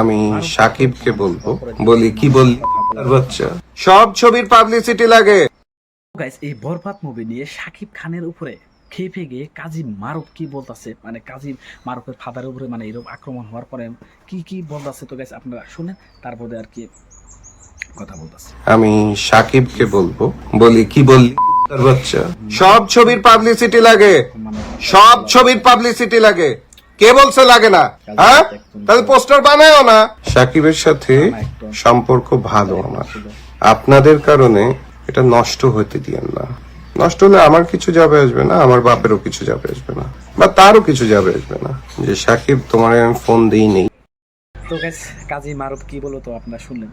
আমি সাকিবকে বলব বলি কি বললি বাচ্চা। সব ছবির পাবলিসিটি লাগে। গাইস এই বরবাদ মুভি নিয়ে সাকিব খানের উপরে খেপে গিয়ে কাজী মারুফ কি বলতাছে? মানে কাজী মারুফের ফাদারের উপরে মানে এরকম আক্রমণ হওয়ার পরে কি কি বলতাছে তো গাইস আপনারা শুনেন তারপরে আর কি কথা বলতাছে। আমি সাকিবকে বলব বলি কি বললি বাচ্চা। সব ছবির পাবলিসিটি লাগে। সব ছবির পাবলিসিটি লাগে। কে বলছে লাগে না? হ্যাঁ? তাহলে পোস্টার বানায়ও না। সাকিবের সাথে সম্পর্ক ভালো আমার। আপনাদের কারণে এটা নষ্ট হতে দিয়েন না। নষ্ট হলে আমার কিছু যাবে আসবে না আমার বাপেরও কিছু যাবে আসবে না বা তারও কিছু যাবে আসবে না। যে সাকিব তোমার আমি ফোন দিই নেই। তো গাইস কাজী মারুফ কি বলো তো আপনারা শুনলেন?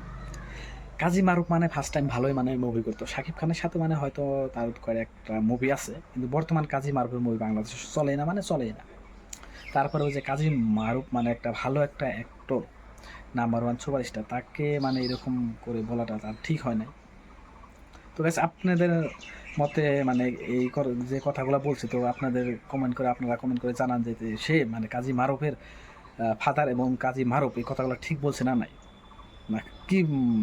কাজী মারুফ মানে ফার্স্ট টাইম ভালোই মানে মুভি করতো। শাকিব খানের সাথে মানে হয়তো তার কয়েকটা মুভি আছে কিন্তু বর্তমান কাজী মারুফের মুভি বাংলাদেশে চলে না মানে চলেই না। তারপরে ওই যে কাজী মারুফ মানে একটা ভালো একটা অ্যাক্টর নাম্বার ওয়ান সুপারস্টার, তাকে মানে এরকম করে বলাটা তার ঠিক হয় নাই। তো গাইস আপনাদের মতে মানে এই যে কথাগুলো বলছে, তো আপনাদের কমেন্ট করে আপনারা কমেন্ট করে জানান যে সে মানে কাজী মারুফের ফাদার এবং কাজী মারুফ এই কথাগুলো ঠিক বলছে না নাই? না, কি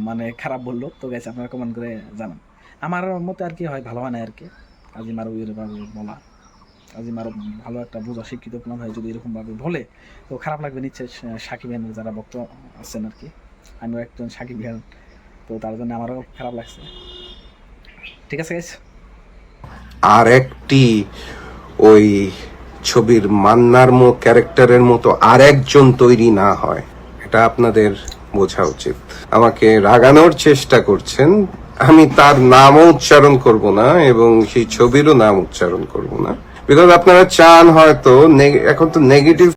মানে খারাপ বলল? তো গেছে আপনারা কমেন্ট করে জানান। আমার মতে আর কি হয়, ভালো হয় না আর কি, কাজী মারুফ এরকমভাবে বলা। কাজী মারুফ ভালো একটা বোঝা শিক্ষিত প্লান হয় যদি এরকমভাবে বলে, তো খারাপ লাগবে নিচ্ছে সাকিবের যারা ভক্ত আছেন আর কি আমিও একজন সাকিব ভাইয়ের তো তার জন্য আমারও খারাপ লাগছে। ঠিক আছে আর একটি ওই ছবির মান্নার মো ক্যারেক্টারের মতো আর একজন তৈরি না হয়, এটা আপনাদের বোঝা উচিত। আমাকে রাগানোর চেষ্টা করছেন আমি তার নামও উচ্চারণ করব না এবং সেই ছবিরও নাম উচ্চারণ করব না। বিকজ আপনারা চান হয়তো এখন তো নেগেটিভ